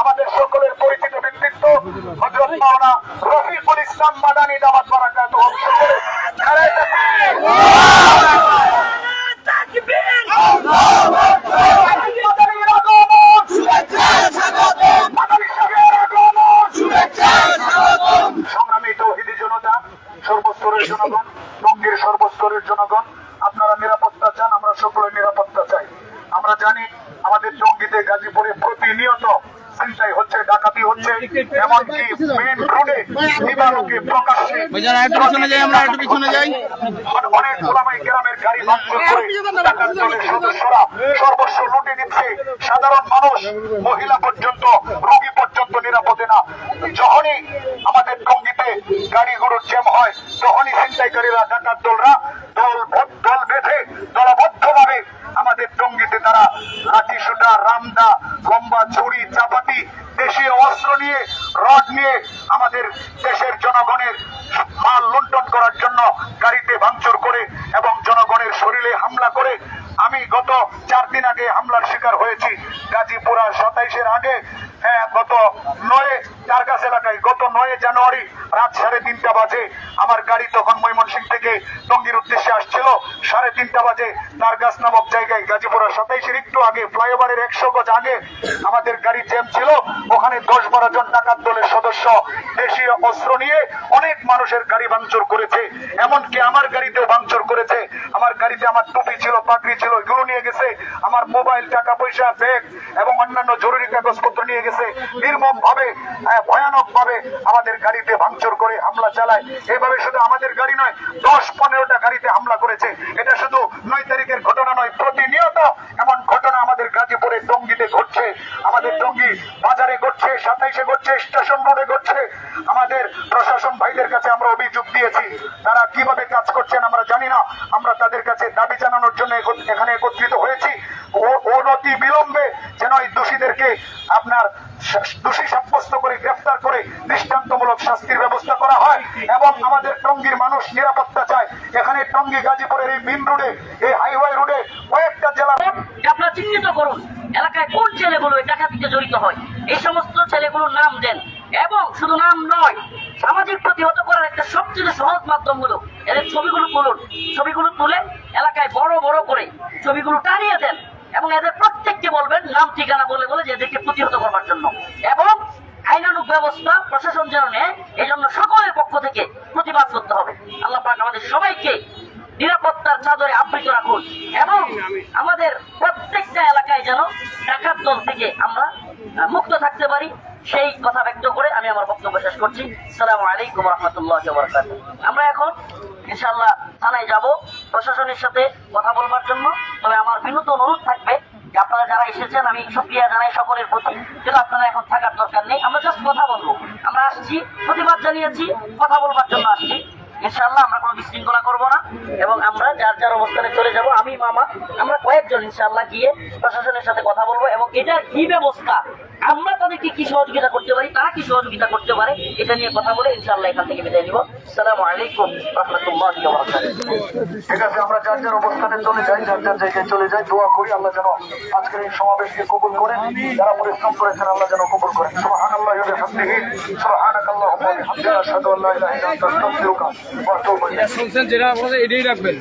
আমাদের সকলের পরিচিত ব্যক্তিত্ব সর্বস্তরের জনগণ সর্বস্তরের জনগণ আপনারা নিরাপত্তা চান আমরা সকলে নিরাপত্তা চাই আমরা জানি আমাদের টঙ্গীতে গাজীপুরে প্রতিনিয়ত চিন্তাই হচ্ছে ডাকাতি হচ্ছে এমনকি মেন রোডে দিবালোকে প্রকাশ্যে ভাইজান, একটু পিছনে যাই আমরা, একটু পিছনে যাই। অনেক ওলামাই গ্রামের গাড়ি ভাঙচুর করে ডাকাত দলের সদস্যরা সর্বস্ব লুটে দিচ্ছে সাধারণ মানুষ মহিলা পর্যন্ত রোগী পর্যন্ত নিরাপদে না যখনই আমাদের টঙ্গিতে গাড়িগুলোর জ্যাম হয় তখনই ছিনতাইকারীরা ডাকাত দলরা দল দল বেঁধে দলবদ্ধভাবে আমাদের টঙ্গিতে তারা লাঠি সুটা রামদা লম্বা ছুরি চাপাতি দেশীয় অস্ত্র নিয়ে রড নিয়ে আমাদের দেশের জনগণের মাল লুণ্ঠন করার জন্য গাড়িতে ভাঙচুর করে এবং জনগণের শরীরে হামলা করে। আমি গত চার দিন আগে হামলার শিকার হয়েছি গাজীপুরা সাতাইশের আগে। হ্যাঁ গত নয় টার্গাস এলাকায়, গত নয় জানুয়ারি রাত সাড়ে তিনটা বাজে আমার গাড়ি তখন ময়মনসিং থেকে টঙ্গীর উদ্দেশ্যে আসছিল। সাড়ে তিনটা বাজে টার্গাস নামক জায়গায় গাজীপুরা সাতাইশের একটু আগে, ফ্লাইওভারের একশো গজ আগে আমাদের গাড়ি জ্যাম ছিল। ওখানে দশ বারো জন ডাকাত দলের সদস্য দেশীয় অস্ত্র নিয়ে অনেক মানুষের গাড়ি ভাঙচুর করেছে। এমনকি আমার গাড়িতেও ভাঙচুর করেছে। আমার গাড়িতে আমার টুপি ছিল, পাগড়ি ছিল, এগুলো নিয়ে গেছে। আমার মোবাইল, টাকা পয়সা, ব্যাগ এবং অন্যান্য জরুরি কাগজপত্র নিয়ে গেছে। নির্মম ভাবে ভয়ানক ভাবে আমাদের গাড়িতে ভাঙচুর করে হামলা চালায়। এভাবে শুধু আমাদের গাড়ি নয় দশ পনেরোটা গাড়িতে হামলা করেছে। এটা শুধু নয় তারিখের ঘটনা নয়, প্রতিনিয়ত এমন ঘটনা আমাদের গাজীপুরে টঙ্গিতে ঘটছে। আমাদের টঙ্গি বাজারে ঘটছে, সাতাইশে ঘটছে, স্টেশন ঘটছে আমাদের প্রশাসন ভাইদের কাছে আমরা অভিযোগ দিয়েছি তারা কীভাবে কাজ করছেন আমরা তাদের কাছে দাবি জানানোর জন্য এখানে একত্রিত হয়েছি। অনতি বিলম্বে যেন এই দোষীদেরকে আপনার দোষী সাব্যস্ত করে, গ্রেফতার করে দৃষ্টান্তমূলক শাস্তির ব্যবস্থা করা হয় এবং আমাদের টঙ্গীর মানুষ নিরাপত্তা চায়। এখানে টঙ্গী গাজীপুরের এই মেন রোডে, এই হাইওয়ে রোডে কয়েকটা জেলা আপনারা চিহ্নিত করুন, এলাকায় কোন ছেলেগুলো এই ডাকাতিতে জড়িত হয়? এই সমস্ত ছেলেগুলোর নাম দেন। এবং শুধু নাম নয় সামাজিক প্রতিহত করার একটা সবচেয়ে সহজ মাধ্যম হলো এদের ছবিগুলো তুলুন। ছবিগুলো তুলে এলাকায় বড় বড় করে ছবিগুলো টানিয়ে দেন এবং এদের প্রত্যেককে বলবেন নাম, ঠিকানা বলে বলে যে এদেরকে প্রতিহত করবার জন্য। এবং আইনানুগ ব্যবস্থা, প্রশাসন যেন নেয় এই জন্য সকলের পক্ষ থেকে প্রতিবাদ করতে হবে। আল্লাহ পাক আমাদের সবাইকে নিরাপত্তার চাদরে আবৃত রাখুন এবং আমাদের প্রত্যেকটা এলাকায় যেন ডাকাত দল থেকে আমরা মুক্ত থাকতে পারি। সেই কথা ব্যক্ত আমি আমার বক্তব্য শেষ করছি। সালাম আলাইকুম রহমতুল্লাহ আমরা এখন ইনশাল্লাহ থানায় যাব প্রশাসনের সাথে কথা বলবার জন্য। তবে আমার বিনীত অনুরোধ থাকবে আপনারা যারা এসেছেন, আমি সুক্রিয়া জানাই সকলের প্রতি কিন্তু আপনারা এখন থাকার দরকার নেই। আমরা জাস্ট কথা বলব। আমরা আসছি, প্রতিবাদ জানিয়েছি, কথা বলবার জন্য আসছি। ইনশাআল্লাহ আমরা কোনো বিশৃঙ্খলা করব না এবং আমরা যার যার অবস্থানে চলে যাব, আমি, মামা, আমরা কয়েকজন ইনশাল্লাহ গিয়ে প্রশাসনের সাথে কথা বলব এবং এটার কি ব্যবস্থা আমরা তাদেরকে কি সহযোগিতা করতে পারি? তারা কি সহযোগিতা করতে পারে? এটা নিয়ে কথা বলে ইনশাআল্লাহ এখান থেকে বিদায় নিব। আসসালামু আলাইকুম রহমতুল্লাহ ঠিক আছে আমরা যার যার অবস্থানে চলে যাই যার যার জায়গায় চলে যাই দোয়া করি আল্লাহ যেন আজকের এই সমাবেশকে কবুল করেন। যারা পরিশ্রম করেছেন আল্লাহ যেন কবুল করেন। সুবহানাল্লাহ ওয়া বিহামদিহি। সুবহানাকাল্লাহুম্মা ওয়া বিহামদিকা আশহাদু আল্লা ইলাহা ইল্লা আনতা আস্তাগফিরুকা ওয়া আতুবু ইলাইক শুনছেন যেটা বলে এটাই রাখবেন।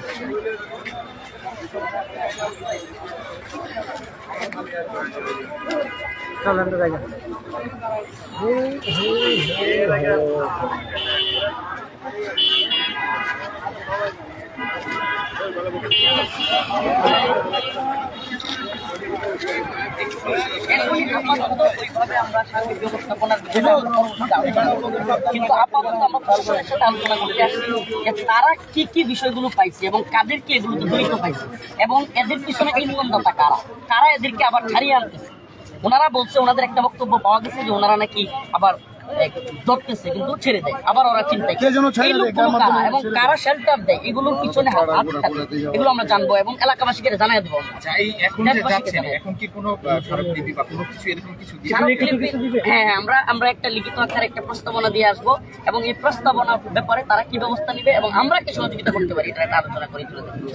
কিন্তু আলোচনা যে তারা কি কি বিষয়গুলো পাইছে এবং কাদেরকে এগুলোতে জড়িত পাইছে এবং এদের পিছনে এই নিবন্ধনটা কারা? কারা এদেরকে আবার ছাড়িয়ে আনতেছে? ওনারা বলছে ওনাদের একটা বক্তব্য পাওয়া গেছে যে ওনারা নাকি আবার ধরতেছে কিন্তু ছেড়ে দেয়। আবার ওরা চিন্তায় কে যেন ছেড়ে এই দেয়, লোকগুলো কার কারা? মাধ্যমে এবং কারা শেল্টার দেয়? এগুলোর পিছনে হাত হাত থাকে এগুলো আমরা জানব এবং এলাকাবাসীকে জানাই দেবো। আমরা। আচ্ছা এই এখন যে দেশবাসীকে যাচ্ছেন জানাই। এখন কি কোনো আহ, স্মারকলিপি বা কোনো কিছু এরকম কিছু দিয়ে স্মারকলিপি- হ্যাঁ হ্যাঁ, আমরা আমরা একটা লিখিত আকারে একটা প্রস্তাবনা দিয়ে আসব এবং এই প্রস্তাবনার ব্যাপারে তারা কি ব্যবস্থা নিবে এবং আমরা কি সহযোগিতা করতে পারি এটা একটা আলোচনা করে তুলে ধরবো।